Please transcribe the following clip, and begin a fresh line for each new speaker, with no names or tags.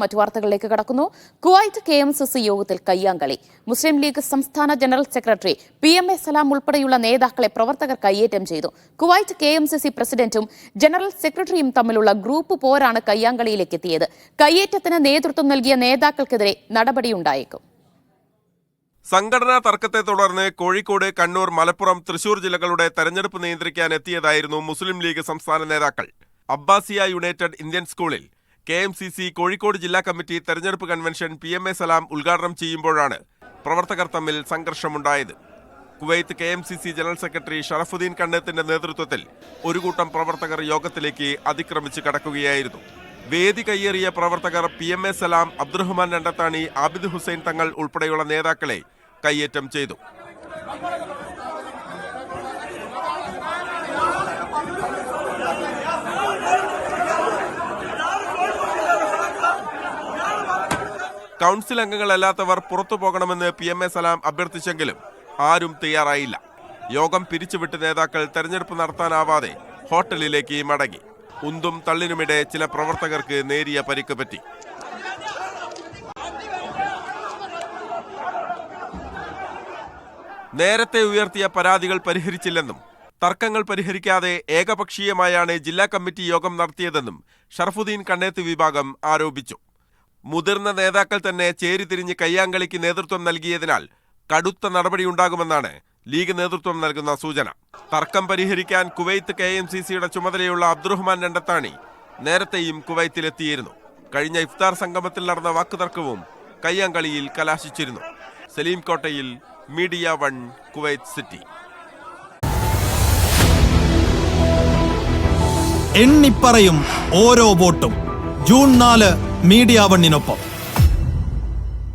മറ്റു വാർത്തകളിലേക്ക് കടക്കുന്നു. Kuwait K M C C യോഗത്തിൽ കയ്യാങ്കളി. മുസ്ലിം ലീഗ് സംസ്ഥാന general secretary P M A Salam ഉൾപ്പെടെയുള്ള നേതാക്കളെ പ്രവർത്തകർ കയ്യേറ്റം ചെയ്തു. Kuwait K M C C പ്രസിഡന്റും ജനറൽ സെക്രട്ടറിയും തമ്മിലുള്ള ഗ്രൂപ്പ് പോരാണ് കയ്യാങ്കളിയിലേക്ക് എത്തിയത്. കയ്യേറ്റത്തിന് നേതൃത്വം നൽകിയ നേതാക്കൾക്കെതിരെ നടപടിയുണ്ടായേക്കും.
സംഘടനാ തർക്കത്തെ തുടർന്ന് കോഴിക്കോട് കണ്ണൂർ മലപ്പുറം തൃശൂർ ജില്ലകളുടെ തെരഞ്ഞെടുപ്പ് നിയന്ത്രിക്കാൻ എത്തിയതായിരുന്നു മുസ്ലിം ലീഗ് സംസ്ഥാന നേതാക്കൾ. അബ്ബാസിയ യുണൈറ്റഡ് ഇന്ത്യൻ സ്കൂളിൽ K M C C Kozhikode ജില്ലാ കമ്മിറ്റി തെരഞ്ഞെടുപ്പ് convention P M A Salam ഉദ്ഘാടനം ചെയ്യുമ്പോഴാണ് പ്രവർത്തകർ തമ്മിൽ സംഘർഷമുണ്ടായത്. Kuwait K M C C general secretary Sharafuddeen കണ്ണത്തിന്റെ നേതൃത്വത്തിൽ ഒരു കൂട്ടം പ്രവർത്തകർ യോഗത്തിലേക്ക് അതിക്രമിച്ച് കടക്കുകയായിരുന്നു. വേദി കയ്യേറിയ പ്രവർത്തകർ P M A Salam Abdurahman Randathani Abid Hussain Thangal ഉൾപ്പെടെയുള്ള നേതാക്കളെ കയ്യേറ്റം ചെയ്തു. കൗൺസിൽ അംഗങ്ങളല്ലാത്തവർ പുറത്തു പോകണമെന്ന് പി എം എ സലാം അഭ്യർത്ഥിച്ചെങ്കിലും ആരും തയ്യാറായില്ല. യോഗം പിരിച്ചുവിട്ട് നേതാക്കൾ തെരഞ്ഞെടുപ്പ് നടത്താനാവാതെ ഹോട്ടലിലേക്ക് മടങ്ങി. ഉന്തും തള്ളിനുമിടെ ചില പ്രവർത്തകർക്ക് നേരിയ പരിക്ക് പറ്റി. നേരത്തെ ഉയർത്തിയ പരാതികൾ പരിഹരിച്ചില്ലെന്നും തർക്കങ്ങൾ പരിഹരിക്കാതെ ഏകപക്ഷീയമായാണ് ജില്ലാ കമ്മിറ്റി യോഗം നടത്തിയതെന്നും ഷർഫുദ്ദീൻ കണ്ണേത്ത് വിഭാഗം ആരോപിച്ചു. മുതിർന്ന നേതാക്കൾ തന്നെ ചേരിതിരിഞ്ഞ് കയ്യാങ്കളിക്ക് നേതൃത്വം നൽകിയതിനാൽ കടുത്ത നടപടിയുണ്ടാകുമെന്നാണ് ലീഗ് നേതൃത്വം നൽകുന്ന സൂചന. തർക്കം പരിഹരിക്കാൻ കുവൈത്ത് കെ എം സി സിയുടെ ചുമതലയുള്ള അബ്ദുറഹ്മാൻ രണ്ടത്താണി നേരത്തെയും കുവൈത്തിലെത്തിയിരുന്നു. കഴിഞ്ഞ ഇഫ്താർ സംഗമത്തിൽ നടന്ന വാക്കുതർക്കവും കയ്യാങ്കളിയിൽ കലാശിച്ചിരുന്നു. Saleem Kottayil media one Kuwait city.
എണ്ണിപ്പറയും ഓരോ വോട്ടും. ജൂൺ നാല് മീഡിയ വണ്ണിനൊപ്പം